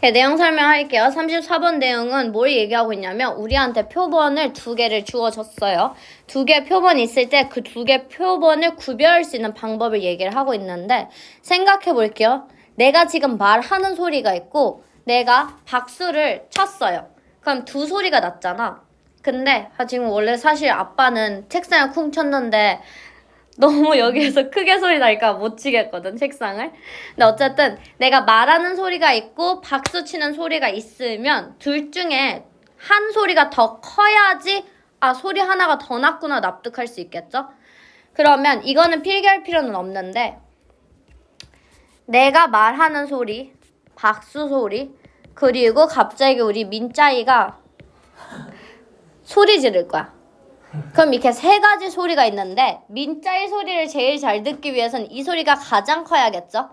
네, 내용 설명할게요. 34번 내용은 뭘 얘기하고 있냐면 우리한테 표본을 두 개를 주어졌어요. 두 개 표본이 있을 때 그 두 개 표본을 구별할 수 있는 방법을 얘기를 하고 있는데 생각해 볼게요. 내가 지금 말하는 소리가 있고 내가 박수를 쳤어요. 그럼 두 소리가 났잖아. 근데 아, 지금 원래 사실 아빠는 책상에 쿵 쳤는데 너무 여기에서 크게 소리 날까 못 치겠거든 책상을. 근데 어쨌든 내가 말하는 소리가 있고 박수 치는 소리가 있으면 둘 중에 한 소리가 더 커야지 아 소리 하나가 더 났구나 납득할 수 있겠죠? 그러면 이거는 필기할 필요는 없는데 내가 말하는 소리, 박수 소리, 그리고 갑자기 우리 민짜이가 소리 지를 거야. 그럼 이렇게 세 가지 소리가 있는데 민짜이 소리를 제일 잘 듣기 위해서는 이 소리가 가장 커야겠죠?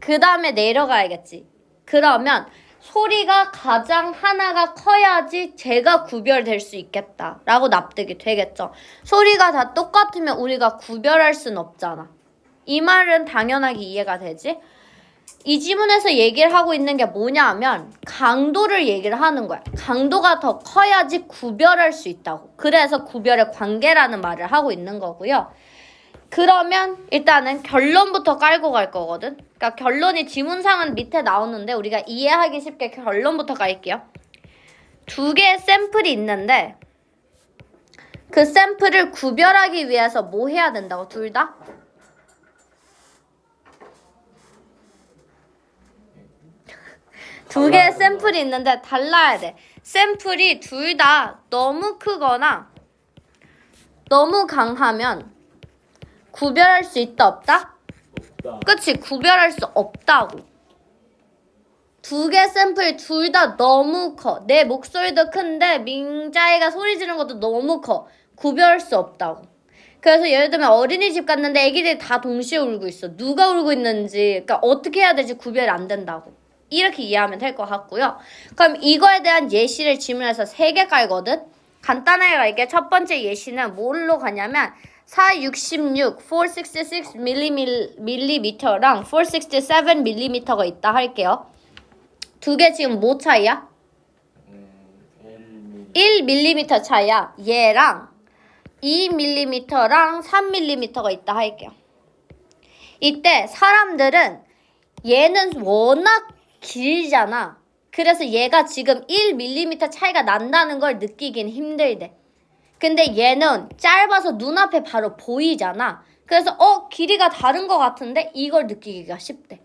그 다음에 내려가야겠지. 그러면 소리가 가장 하나가 커야지 제가 구별될 수 있겠다라고 납득이 되겠죠. 소리가 다 똑같으면 우리가 구별할 순 없잖아. 이 말은 당연하게 이해가 되지? 이 지문에서 얘기를 하고 있는 게 뭐냐 하면 강도를 얘기를 하는 거야. 강도가 더 커야지 구별할 수 있다고. 그래서 구별의 관계라는 말을 하고 있는 거고요. 그러면 일단은 결론부터 깔고 갈 거거든. 그러니까 결론이 지문상은 밑에 나오는데 우리가 이해하기 쉽게 결론부터 갈게요. 두 개의 샘플이 있는데 그 샘플을 구별하기 위해서 뭐 해야 된다고 둘 다? 두 개의 샘플이 있는데 달라야 돼. 샘플이 둘 다 너무 크거나 너무 강하면 구별할 수 있다 없다? 없다. 그치 구별할 수 없다고. 두 개 샘플 둘 다 너무 커. 내 목소리도 큰데 민자이가 소리 지르는 것도 너무 커. 구별할 수 없다고. 그래서 예를 들면 어린이집 갔는데 애기들이 다 동시에 울고 있어. 누가 울고 있는지, 그러니까 어떻게 해야 될지 구별이 안 된다고. 이렇게 이해하면 될 것 같고요. 그럼 이거에 대한 예시를 질문해서 세 개 깔거든. 간단하게 갈게. 첫 번째 예시는 뭘로 가냐면 466, 466 밀리미터랑 467 밀리미터가 있다 할게요. 두 개 지금 뭐 차이야? 음, 1 밀리미터 차이야. 얘랑 2 밀리미터랑 3 밀리미터가 있다 할게요. 이때 사람들은 얘는 워낙 길잖아. 그래서 얘가 지금 1 밀리미터 차이가 난다는 걸 느끼긴 힘들대. 근데 얘는 짧아서 눈앞에 바로 보이잖아. 그래서 어 길이가 다른 것 같은데 이걸 느끼기가 쉽대.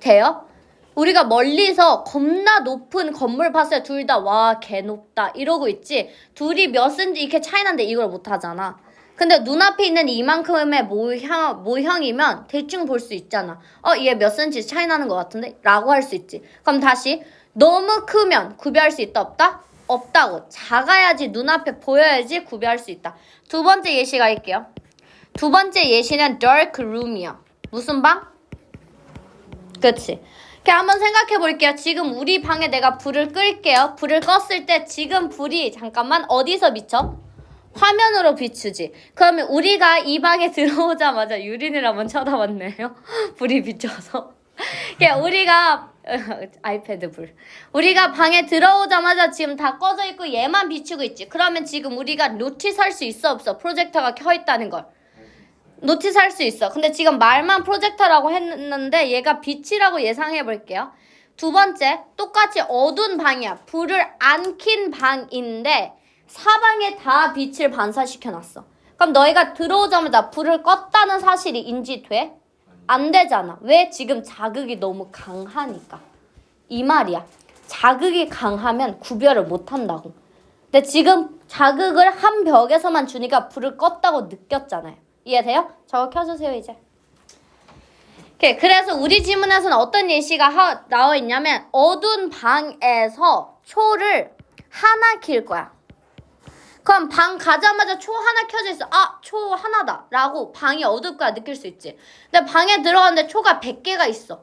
돼요? 우리가 멀리서 겁나 높은 건물 봤을 때 둘 다 와 개 높다 이러고 있지. 둘이 몇 센치 이렇게 차이 난데 이걸 못 하잖아. 근데 눈앞에 있는 이만큼의 모형, 모형이면 대충 볼 수 있잖아. 어, 얘 몇 센치 차이 나는 것 같은데? 라고 할 수 있지. 그럼 다시, 너무 크면 구별할 수 있다, 없다? 없다고. 작아야지, 눈앞에 보여야지 구별할 수 있다. 두 번째 예시 갈게요. 두 번째 예시는 dark room이야. 무슨 방? 그치. 이렇게 한번 생각해 볼게요. 지금 우리 방에 내가 불을 끌게요. 불을 껐을 때 지금 불이 잠깐만 어디서 비쳐? 화면으로 비추지. 그러면 우리가 이 방에 들어오자마자 유린을 한번 쳐다봤네요. 불이 비춰서. 그러니까 우리가 아이패드 불. 우리가 방에 들어오자마자 지금 다 꺼져 있고 얘만 비추고 있지. 그러면 지금 우리가 노티스 할수 있어 없어? 프로젝터가 켜 있다는 걸. 노티스 할수 있어. 근데 지금 말만 프로젝터라고 했는데 얘가 빛이라고 예상해 볼게요. 두 번째, 똑같이 어두운 방이야. 불을 안 킨 방인데 사방에 다 빛을 반사시켜 놨어. 그럼 너희가 들어오자마자 불을 껐다는 사실이 인지돼? 안 되잖아. 왜? 지금 자극이 너무 강하니까. 이 말이야. 자극이 강하면 구별을 못 한다고. 근데 지금 자극을 한 벽에서만 주니까 불을 껐다고 느꼈잖아요. 이해돼요? 저거 켜주세요, 이제. 오케이. 그래서 우리 지문에서는 어떤 예시가 하- 나와 있냐면 어두운 방에서 초를 하나 킬 거야. 그럼 방 가자마자 초 하나 켜져 있어. 아, 초 하나다. 라고 방이 어둡 거야 느낄 수 있지. 근데 방에 들어갔는데 초가 100개가 있어.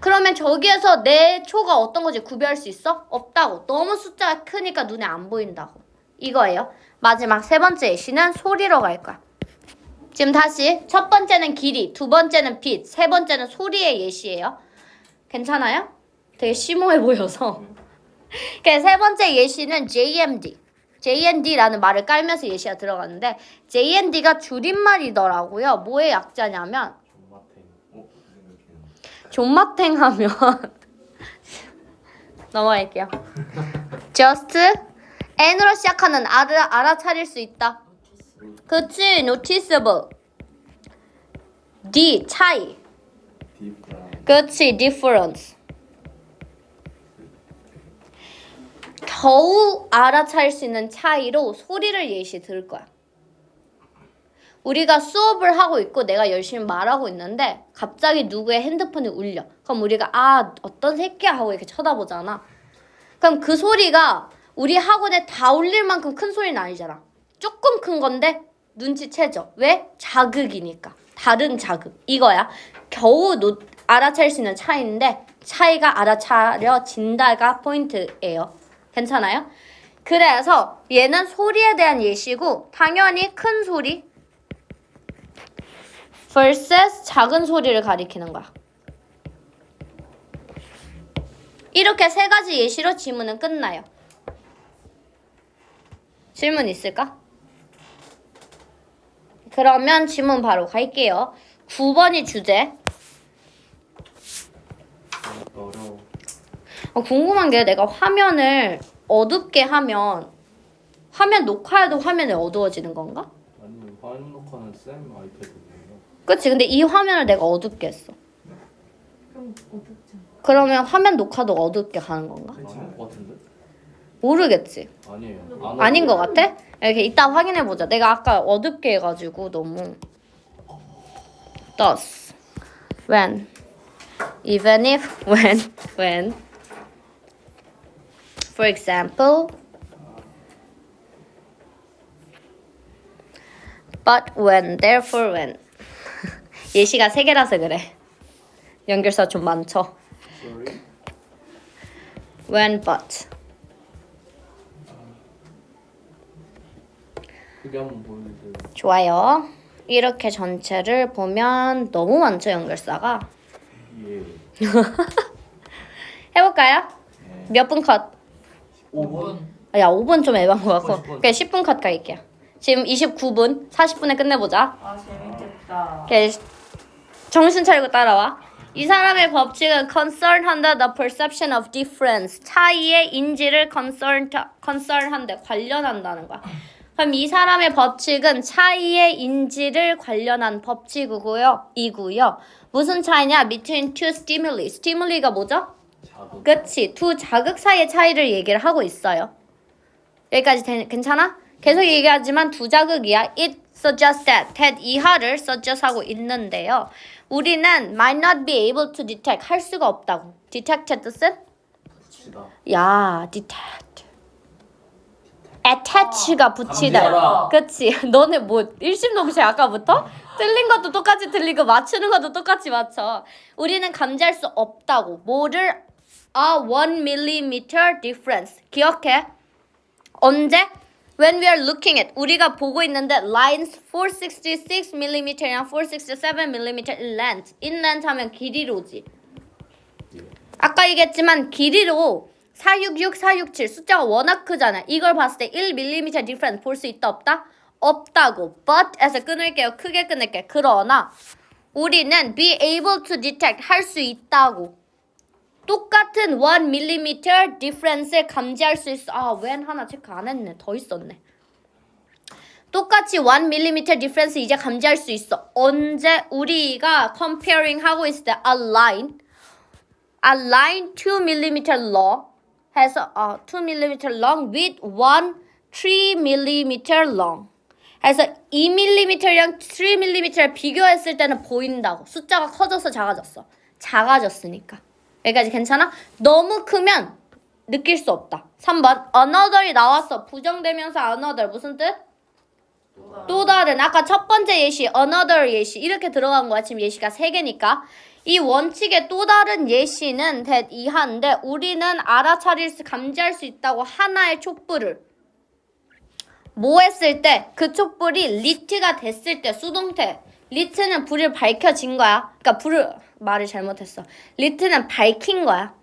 그러면 저기에서 내 초가 어떤 건지 구별할 수 있어? 없다고. 너무 숫자가 크니까 눈에 안 보인다고. 이거예요. 마지막 세 번째 예시는 소리로 갈 거야. 지금 다시 첫 번째는 길이, 두 번째는 빛, 세 번째는 소리의 예시예요. 괜찮아요? 되게 심오해 보여서. 그래서 세 번째 예시는 JMD. JND라는 말을 깔면서 예시가 들어갔는데 JND가 줄임말이더라고요. 뭐의 약자냐면 존맛탱. 하면 넘어갈게요. Just N으로 시작하는 알아, 알아차릴 수 있다. 그치, noticeable. D, 차이. 그치, difference. 겨우 알아차릴 수 있는 차이로 소리를 예시 들을 거야. 우리가 수업을 하고 있고 내가 열심히 말하고 있는데 갑자기 누구의 핸드폰이 울려. 그럼 우리가 아 어떤 새끼야 하고 이렇게 쳐다보잖아. 그럼 그 소리가 우리 학원에 다 울릴 만큼 큰 소리는 아니잖아. 조금 큰 건데 눈치채죠. 왜? 자극이니까. 다른 자극. 이거야. 겨우 노, 알아차릴 수 있는 차이인데 차이가 알아차려진다가 포인트예요. 괜찮아요? 그래서 얘는 소리에 대한 예시고 당연히 큰 소리 versus 작은 소리를 가리키는 거야. 이렇게 세 가지 예시로 지문은 끝나요. 질문 있을까? 그러면 질문 바로 갈게요. 9번이 주제. 어려워. 어, 궁금한 게 내가 화면을 어둡게 하면 화면 녹화해도 화면이 어두워지는 건가? 아니면 화면 녹화는 쌤 아이패드인가요? 그치 근데 이 화면을 내가 어둡게 했어. 그럼. 그러면 화면 녹화도 어둡게 가는 건가? 괜찮을 것 같은데? 모르겠지. 아니에요. 안 아닌 것. 같아? 이렇게 이따 확인해 보자. 내가 아까 어둡게 해가지고 너무. Thus, when, even if, when, when. For example, but when, therefore when. 예시가 세 개라서 그래. 연결사 좀 많죠. Sorry. When, but. 그게 한번 보여주세요. 좋아요. 이렇게 전체를 보면 너무 많죠, 연결사가. 예. 해볼까요? 네. 몇분 컷? 5분. 아, 야, 5분 좀 애매한 것 같고. 10분. 그냥 10분 컷 갈게요. 지금 29분, 40분에 끝내보자. 아 재밌겠다. 오케이. 정신 차리고 따라와. 이 사람의 법칙은 concern 한다 the perception of difference 차이의 인지를 concern concern 한다 관련한다는 거야. 그럼 이 사람의 법칙은 차이의 인지를 관련한 법칙이고요. 이고요. 무슨 차이냐? between two stimuli. stimul이가 뭐죠? 자극. 그치. 두 자극 사이의 차이를 얘기를 하고 있어요. 여기까지 되- 괜찮아? 계속 얘기하지만 두 자극이야. It suggests that. that 이하를 suggest 하고 있는데요. 우리는 might not be able to detect. 할 수가 없다고. detect의 뜻은? 야, detect. attach가 붙이다. 감지하라. 그치. 너네 뭐 일심동체 아까부터? 틀린 것도 똑같이 틀리고 맞추는 것도 똑같이 맞춰. 우리는 감지할 수 없다고. 뭐를 a one millimeter difference. 기억해. 언제? When we are looking at 우리가 보고 있는데 lines 466mm랑 467mm in length. in length 하면 길이로지. 예. 아까 얘기했지만 길이로 466, 467 숫자가 워낙 크잖아. 이걸 봤을 때 1mm difference 볼 수 있다 없다? 없다고. but에서 끊을게요. 크게 끊을게. 그러나 우리는 be able to detect 할 수 있다고. 똑같은 1mm difference를 감지할 수 있어. 아, 웬 하나 체크 안 했네. 더 있었네. 똑같이 1mm difference 이제 감지할 수 있어. 언제 우리가 comparing 하고 있을 때 a line a line 2mm long 해서 어, 2mm long with one 3mm long 해서 2mm랑 3mm를 비교했을 때는 보인다고 숫자가 커져서 작아졌어 작아졌으니까 여기까지 괜찮아? 너무 크면 느낄 수 없다. 3번. Another이 나왔어. 부정대명사 another. 무슨 뜻? 또 다른. 아까 첫 번째 예시 another 예시. 이렇게 들어간 거야. 지금 예시가 세 개니까. 이 원칙의 또 다른 예시는 that 이하인데 우리는 알아차릴 수 감지할 수 있다고 하나의 촛불을. 뭐 했을 때? 그 촛불이 리트가 됐을 때 수동태. 리트는 불을 밝혀진 거야. 그러니까 불을 말을 잘못했어 리트는 밝힌 거야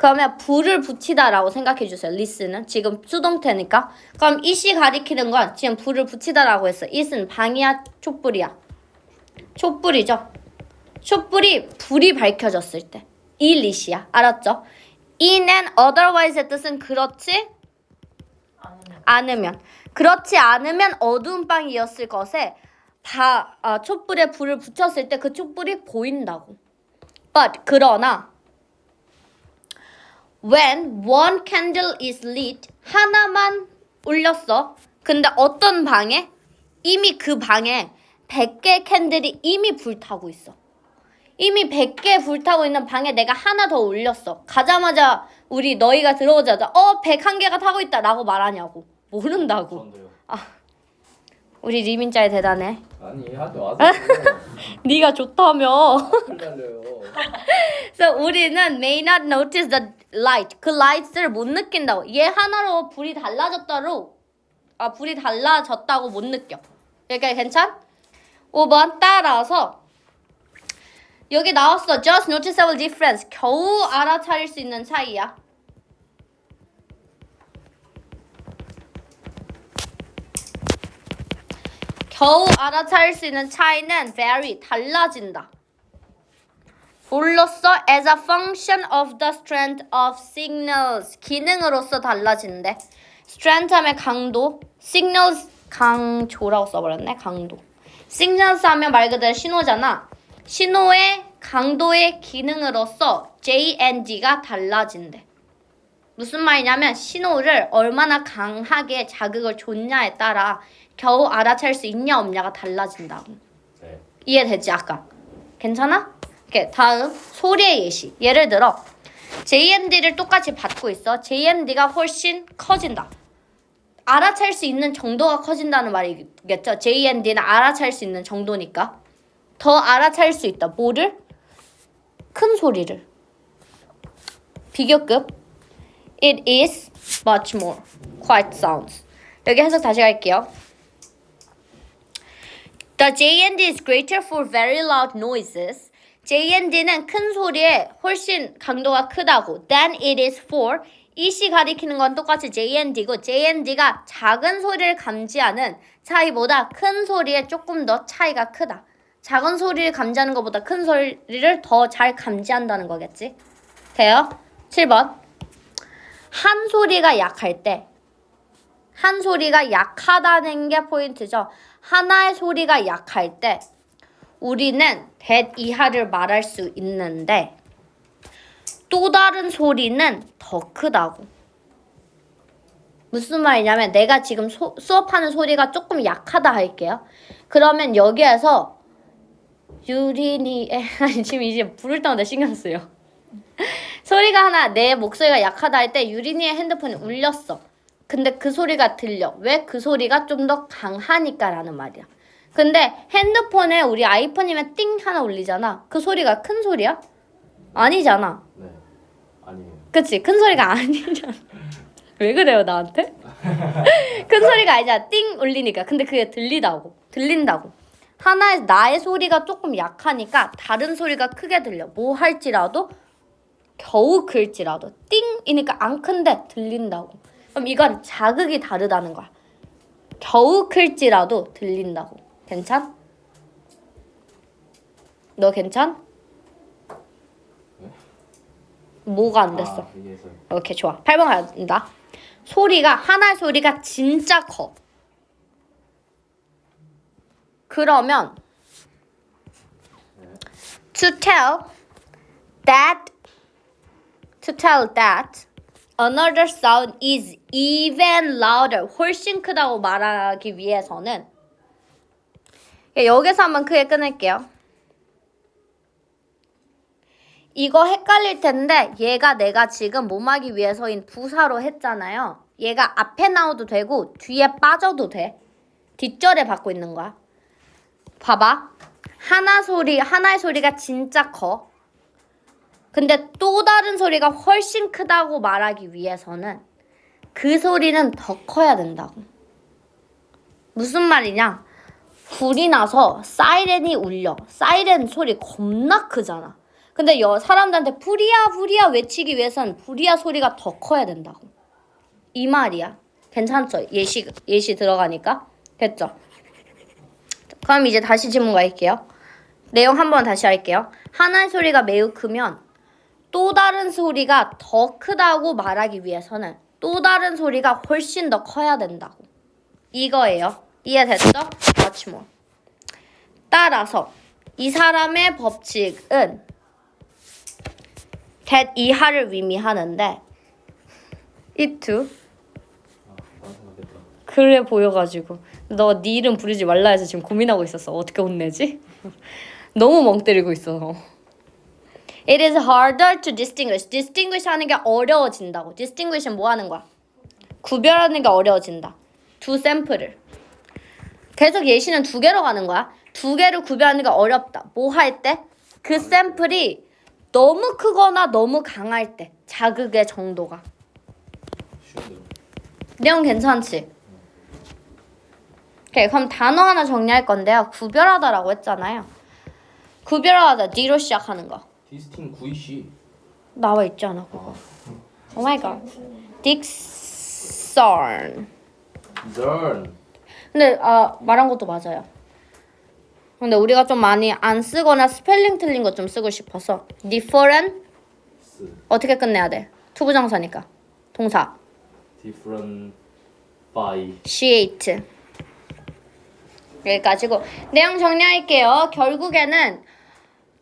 그러면 불을 붙이다라고 생각해 주세요. 리스는 지금 수동태니까. 그럼 이시 가리키는 건 지금 불을 붙이다라고 했어. it은 방이야, 촛불이야. 촛불이죠. 촛불이 불이 밝혀졌을 때. 이 리시야. 알았죠? in and otherwise의 뜻은 그렇지 않으면. 그렇지 않으면 어두운 방이었을 것에 바, 아, 촛불에 불을 붙였을 때 그 촛불이 보인다고. But 그러나 when one candle is lit 하나만 올렸어. 근데 어떤 방에 이미 그 방에 100개 캔들이 이미 불타고 있어. 이미 100개 불타고 있는 방에 내가 하나 더 올렸어. 가자마자 우리 너희가 들어오자마자 어 101개가 타고 있다 라고 말하냐고. 모른다고. 전데요. 우리 리민자에 대단해. 아니 하지 마세요. 네가 좋다며. 큰일 날려요. 그래서 우리는 may not notice the light. 그 lights를 못 느낀다고. 얘 하나로 불이 달라졌다로 아 불이 달라졌다고 못 느껴. 그러니까 괜찮? 5번 따라서 여기 나왔어. Just noticeable difference. 겨우 알아차릴 수 있는 차이야. 겨우 알아차릴 수 있는 차이는 vary 달라진다. 불로써 as a function of the strength of signals 기능으로서 달라진대. strength 하면 강도, signals 강조라고 써버렸네 강도. signals 하면 말 그대로 신호잖아. 신호의 강도의 기능으로서 J and D가 달라진대. 무슨 말이냐면 신호를 얼마나 강하게 자극을 줬냐에 따라 겨우 알아챌 수 있냐 없냐가 달라진다고. 네. 이해되지 아까? 괜찮아? 오케이 다음 소리의 예시. 예를 들어 JND를 똑같이 받고 있어. JND가 훨씬 커진다. 알아챌 수 있는 정도가 커진다는 말이겠죠? JND는 알아챌 수 있는 정도니까. 더 알아챌 수 있다. 뭐를? 큰 소리를. 비교급. It is much more. Quiet sounds. 여기 해석 다시 할게요 The JND is greater for very loud noises. JND는 큰 소리에 훨씬 강도가 크다고. Than it is for. 이시 가리키는 건 똑같이 JND고 JND가 작은 소리를 감지하는 차이보다 큰 소리에 조금 더 차이가 크다. 작은 소리를 감지하는 것보다 큰 소리를 더 잘 감지한다는 거겠지. 돼요? 7번. 한 소리가 약할 때 한 소리가 약하다는 게 포인트죠. 하나의 소리가 약할 때 우리는 100 이하를 말할 수 있는데 또 다른 소리는 더 크다고. 무슨 말이냐면 내가 지금 소- 수업하는 소리가 조금 약하다 할게요. 그러면 여기에서 유린이 지금 이제 부를 때마다 신경 쓰여. 소리가 하나 내 목소리가 약하다 할 때 유린이의 핸드폰이 울렸어. 근데 그 소리가 들려. 왜 그 소리가 좀 더 강하니까라는 말이야. 근데 핸드폰에 우리 아이폰이면 띵 하나 울리잖아. 그 소리가 큰 소리야? 아니잖아. 네. 아니에요. 그치? 큰 소리가 아니잖아. 왜 그래요, 나한테? 큰 소리가 아니잖아. 띵 울리니까. 근데 그게 들리다고. 들린다고. 하나의 나의 소리가 조금 약하니까 다른 소리가 크게 들려. 뭐 할지라도 겨우 클지라도 띵이니까 안 큰데 들린다고. 그럼 이건 자극이 다르다는 거야. 겨우 클지라도 들린다고. 괜찮? 너 괜찮? 뭐가 안 됐어? 아. 오케이 좋아 8번 간다 소리가 하나의 소리가 진짜 커 그러면 to tell that to tell that another sound is even louder 훨씬 크다고 말하기 위해서는 여기서 한번 크게 끊을게요 이거 헷갈릴 텐데 얘가 내가 지금 몸하기 위해서인 부사로 했잖아요. 얘가 앞에 나와도 되고 뒤에 빠져도 돼. 뒷절에 받고 있는 거야. 봐봐. 하나 소리, 하나의 소리가 진짜 커. 근데 또 다른 소리가 훨씬 크다고 말하기 위해서는 그 소리는 더 커야 된다고. 무슨 말이냐? 불이 나서 사이렌이 울려. 사이렌 소리 겁나 크잖아. 근데 여 사람들한테 부리야 부리야 외치기 위해선 부리야 소리가 더 커야 된다고. 이 말이야. 괜찮죠? 예시 예시 들어가니까 됐죠? 그럼 이제 다시 질문 갈게요. 내용 한번 다시 할게요. 하나의 소리가 매우 크면 또 다른 소리가 더 크다고 말하기 위해서는 또 다른 소리가 훨씬 더 커야 된다고. 이거예요. 이해됐죠? Much more. 따라서 이 사람의 법칙은 that 이하를 의미하는데 it 생각했다. 그래 보여가지고 너 네 이름 부르지 말라 해서 지금 고민하고 있었어. 어떻게 혼내지? 너무 멍 때리고 있어. It is harder to distinguish. distinguish 하는 게 어려워진다고. distinguish은 뭐 하는 거야? 구별하는 게 어려워진다. 두 샘플을. 계속 예시는 두 개로 가는 거야. 두 개를 구별하는 게 어렵다. 뭐 할 때? 그 샘플이 너무 크거나 너무 강할 때. 자극의 정도가. 내용 괜찮지? 오케이, 그럼 단어 하나 정리할 건데요. 구별하다라고 했잖아요. 구별하다, D로 시작하는 거. 디스팅 구이씨. 나와 있지 않아, 그거. 오 마이 갓. 딕선. 전. 근데 아, 말한 것도 맞아요. 근데 우리가 좀 많이 안 쓰거나 스펠링 틀린 거좀 쓰고 싶어서 different 스. 어떻게 끝내야 돼? 투부정사니까. 동사. different by. 시에이트 여기까지고 내용 정리할게요. 결국에는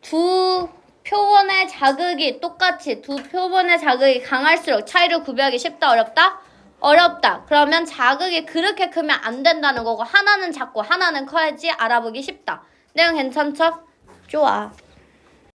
두 표본의 자극이 똑같이 두 표본의 자극이 강할수록 차이를 구별하기 쉽다 어렵다? 어렵다. 그러면 자극이 그렇게 크면 안 된다는 거고 하나는 작고 하나는 커야지 알아보기 쉽다. 내용 괜찮죠? 좋아.